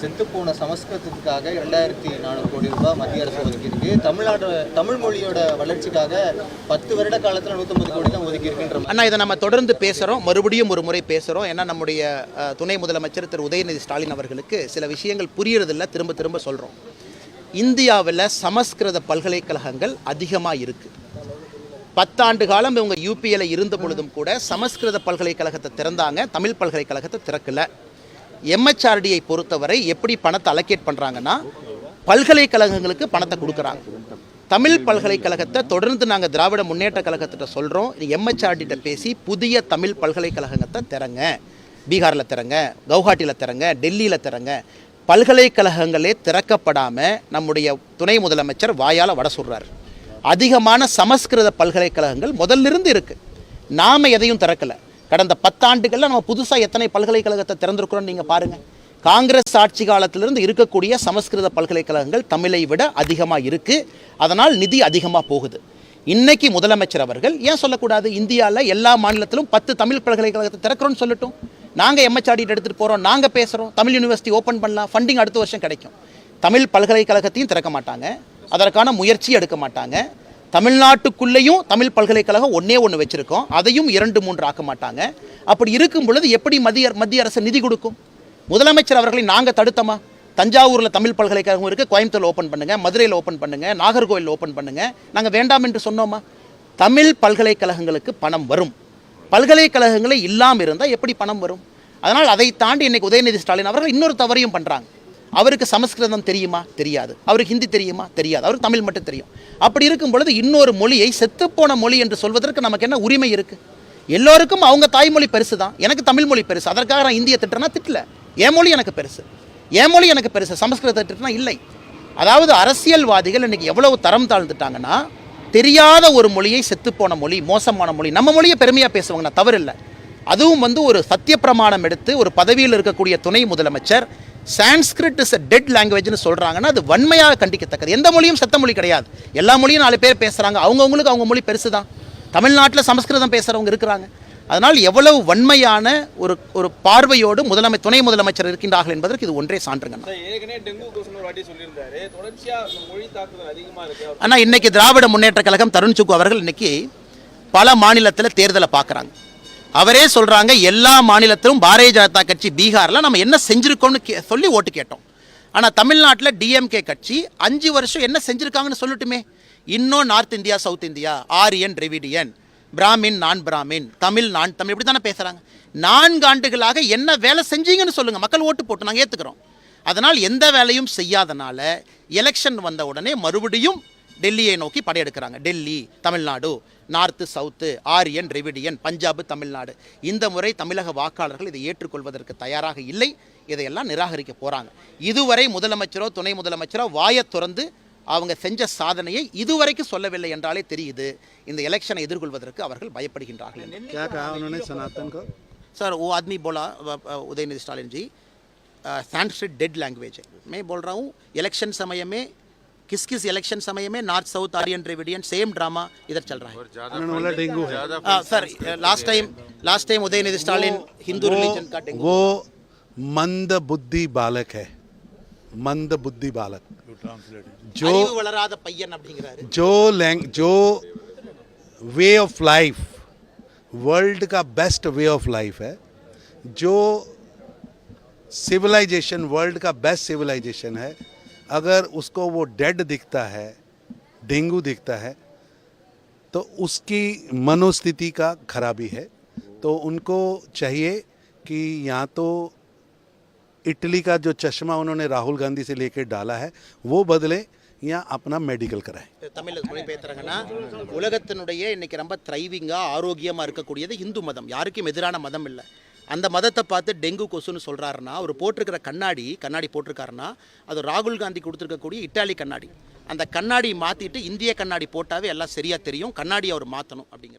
செத்து போன சமஸ்கிருதத்துக்காக இரண்டாயிரத்தி நானூறு கோடி ரூபாய் மத்திய அரசு ஒதுக்கியிருக்கு. தமிழ்நாடு தமிழ் மொழியோட வளர்ச்சிக்காக பத்து வருட காலத்தில் நூற்றம்பது கோடி தான் ஒதுக்கியிருக்குன்ற அண்ணா இதை நம்ம தொடர்ந்து பேசுகிறோம் மறுபடியும் ஒரு முறை பேசுகிறோம் ஏன்னா நம்முடைய துணை முதலமைச்சர் திரு. உதயநிதி ஸ்டாலின் அவர்களுக்கு சில விஷயங்கள் புரியறதில்ல. திரும்ப திரும்ப சொல்கிறோம் இந்தியாவில் சமஸ்கிருத பல்கலைக்கழகங்கள் அதிகமாக இருக்குது பத்தாண்டு காலம் இவங்க யூபியில் இருந்த பொழுதும் கூட சமஸ்கிருத பல்கலைக்கழகத்தை திறந்தாங்க. தமிழ் பல்கலைக்கழகத்தை திறக்கல. எம்ஹெச்ஆர்டியை பொறுத்தவரை எப்படி பணத்தை அலோகேட் பண்ணுறாங்கன்னா பல்கலைக்கழகங்களுக்கு பணத்தை கொடுக்குறாங்க. தமிழ் பல்கலைக்கழகத்தை தொடர்ந்து நாங்கள் திராவிட முன்னேற்ற கழகத்திட்ட சொல்கிறோம் எம்ஹெச்ஆர்டிட்ட பேசி புதிய தமிழ் பல்கலைக்கழகத்தை திறங்க. பீகாரில் திறங்க கவுஹாட்டியில் திறங்க டெல்லியில் திறங்க. பல்கலைக்கழகங்களே திறக்கப்படாமல் நம்முடைய துணை முதலமைச்சர் வாயால் வட சொல்கிறார் அதிகமான சமஸ்கிருத பல்கலைக்கழகங்கள் முதல்லிருந்து இருக்குது நாம் எதையும் திறக்கலை. கடந்த பத்தாண்டுகளில் நம்ம புதுசாக எத்தனை பல்கலைக்கழகத்தை திறந்திருக்கிறோம்னு நீங்கள் பாருங்கள் காங்கிரஸ் ஆட்சி காலத்திலிருந்து இருக்கக்கூடிய சமஸ்கிருத பல்கலைக்கழகங்கள் தமிழை விட அதிகமாக இருக்குது அதனால் நிதி அதிகமாக போகுது. இன்னைக்கு முதலமைச்சர் அவர்கள் ஏன் சொல்லக்கூடாது? இந்தியாவில் எல்லா மாநிலத்திலும் பத்து தமிழ் பல்கலைக்கழகத்தை திறக்கிறோன்னு சொல்லட்டும். நாங்கள் எம்ஹெச்ஆடிட்டு எடுத்துகிட்டு போகிறோம் நாங்கள் பேசுகிறோம் தமிழ் யூனிவர்சிட்டி ஓப்பன் பண்ணலாம் ஃபண்டிங் அடுத்த வருஷம் கிடைக்கும். தமிழ் பல்கலைக்கழகத்தையும் திறக்க மாட்டாங்க. அதற்கான முயற்சி எடுக்க மாட்டாங்க. தமிழ்நாட்டுக்குள்ளேயும் தமிழ் பல்கலைக்கழகம் ஒன்றே ஒன்று வச்சுருக்கோம். அதையும் இரண்டு மூன்று ஆக்க மாட்டாங்க. அப்படி இருக்கும் பொழுது எப்படி மத்திய மத்திய அரசு நிதி கொடுக்கும்? முதலமைச்சர் அவர்களை நாங்கள் தடுத்தோமா? தஞ்சாவூரில் தமிழ் பல்கலைக்கழகம் இருக்குது கோயம்புத்தூர் ஓப்பன் பண்ணுங்கள் மதுரையில் ஓப்பன் பண்ணுங்கள் நாகர்கோவில் ஓப்பன் பண்ணுங்கள் நாங்கள் வேண்டாம் என்று சொன்னோமா? தமிழ் பல்கலைக்கழகங்களுக்கு பணம் வரும். பல்கலைக்கழகங்களே இல்லாமல் இருந்தால் எப்படி பணம் வரும்? அதனால் அதை தாண்டி இன்றைக்கி உதயநிதி ஸ்டாலின் அவர்கள் இன்னொரு தவறையும் பண்ணுறாங்க அவருக்கு சமஸ்கிருதம் தெரியுமா? தெரியாது. அவருக்கு ஹிந்தி தெரியுமா? தெரியாது. அவருக்கு தமிழ் மட்டும் தெரியும். அப்படி இருக்கும் பொழுது இன்னொரு மொழியை செத்துப்போன மொழி என்று சொல்வதற்கு நமக்கு என்ன உரிமை இருக்குது எல்லோருக்கும் அவங்க தாய்மொழி பெருசு தான் எனக்கு தமிழ் மொழி பெருசு. அதற்காக நான் இந்திய திட்டனா திட்டல. என் மொழி எனக்கு பெருசு. என் மொழி எனக்கு பெருசு. சமஸ்கிருத திட்டனா இல்லை. அதாவது அரசியல்வாதிகள் இன்னைக்கு எவ்வளவு தரம் தாழ்ந்துட்டாங்கன்னா தெரியாத ஒரு மொழியை செத்துப்போன மொழி மோசமான மொழி நம்ம மொழியை பெருமையாக பேசுவாங்க நான் தவறில்லை. அதுவும் வந்து ஒரு சத்திய பிரமாணம் எடுத்து ஒரு பதவியில் இருக்கக்கூடிய துணை முதலமைச்சர் சான்ஸ்கிரிட் இஸ் a டெட் லாங்குவேஜ்னு சொல்கிறாங்கன்னா அது வன்மையாக கண்டிக்கத்தக்கது. எந்த மொழியும் செத்த மொழி கிடையாது. எல்லா மொழியும் நாலு பேர் பேசுகிறாங்க அவங்கவுங்களுக்கு அவங்க மொழி பெருசு தான் தமிழ்நாட்டில் சமஸ்கிருதம் பேசுகிறவங்க இருக்கிறாங்க. அதனால் எவ்வளவு வன்மையான ஒரு ஒரு பார்வையோடு முதலமை துணை முதலமைச்சர் இருக்கின்றார்கள் என்பதற்கு இது ஒன்றே சான்றுங்க. ஆனால் இன்னைக்கு திராவிட முன்னேற்ற கழகம் தருண் சுக்கு அவர்கள் இன்னைக்கு பல மாநிலத்தில் தேர்தலை பார்க்குறாங்க. அவரே சொல்கிறாங்க எல்லா மாநிலத்திலும் பாரதிய ஜனதா கட்சி பீகாரில் நம்ம என்ன செஞ்சுருக்கோம்னு கே சொல்லி ஓட்டு கேட்டோம். ஆனால் தமிழ்நாட்டில் டிஎம்கே கட்சி அஞ்சு வருஷம் என்ன செஞ்சுருக்காங்கன்னு சொல்லட்டுமே. இன்னும் north India south India Aryan Dravidian Brahmin நான் பிராமின் தமிழ் நான் தமிழ் இப்படி தானே பேசுகிறாங்க நான்கு ஆண்டுகளாக என்ன வேலை செஞ்சீங்கன்னு சொல்லுங்கள் மக்கள் ஓட்டு போட்டு நாங்கள் ஏற்றுக்கிறோம் அதனால் எந்த வேலையும் செய்யாதனால எலெக்ஷன் வந்த உடனே மறுபடியும் டெல்லியை நோக்கி படையெடுக்கிறாங்க Delhi Tamil Nadu north south Aryan Dravidian Punjab Tamil Nadu இந்த முறை தமிழக வாக்காளர்கள் இதை ஏற்றுக்கொள்வதற்கு தயாராக இல்லை இதையெல்லாம் நிராகரிக்க போகிறாங்க இதுவரை முதலமைச்சரோ துணை முதலமைச்சரோ வாயத் திறந்து அவங்க செஞ்ச சாதனையை இதுவரைக்கும் சொல்லவில்லை என்றாலே தெரியுது இந்த எலெக்ஷனை எதிர்கொள்வதற்கு அவர்கள் பயப்படுகின்றார்கள் என்று. क्या कहा उन्होंने सनातन को सर वो आदमी बोला अ, अ, उदयनिधि स्टालिन जी संस्कृत डेड लैंग्वेज है मैं बोल रहा हूँ इलेक्शन समय में किस किस इलेक्शन समय में north south Aryan Dravidian same drama इधर चल रहा है उन्होंने बोला डेंगू है आ, sir last time last time Udhayanidhi Stalin Hindu religion का वो, डेंगू वो मंद बुद्धि बालक है मंद बुद्धि बालक जो அறிவு வளராத பையன் அப்படிங்கிறாரு जो लैंग जो वे ऑफ लाइफ वर्ल्ड का बेस्ट वे ऑफ लाइफ है जो सिविलाइजेशन वर्ल्ड का बेस्ट सिविलाइजेशन है अगर उसको वो डेड दिखता है डेंगू दिखता है तो उसकी मनोस्थिति का खराबी है तो उनको चाहिए कि यहाँ तो इटली का जो चश्मा उन्होंने राहुल गांधी से लेकर डाला है वो बदले या अपना मेडिकल कराएं தமிழ் மொழிபெயர்த்துறாங்கன்னா உலகத்தினுடைய இன்னைக்கு ரொம்ப த்ரைவிங்காக ஆரோக்கியமாக இருக்கக்கூடியது இந்து மதம் யாருக்கும் எதிரான மதம் இல்லை அந்த மதத்தை பார்த்து டெங்கு கொசுன்னு சொல்கிறாருன்னா அவர் போட்டிருக்கிற கண்ணாடி கண்ணாடி போட்டிருக்காருன்னா அது ராகுல் காந்தி கொடுத்துருக்கக்கூடிய இட்டாலி கண்ணாடி. அந்த கண்ணாடி மாற்றிட்டு இந்திய கண்ணாடி போட்டாவே எல்லாம் சரியாக தெரியும். கண்ணாடி அவர் மாற்றணும் அப்படிங்கிற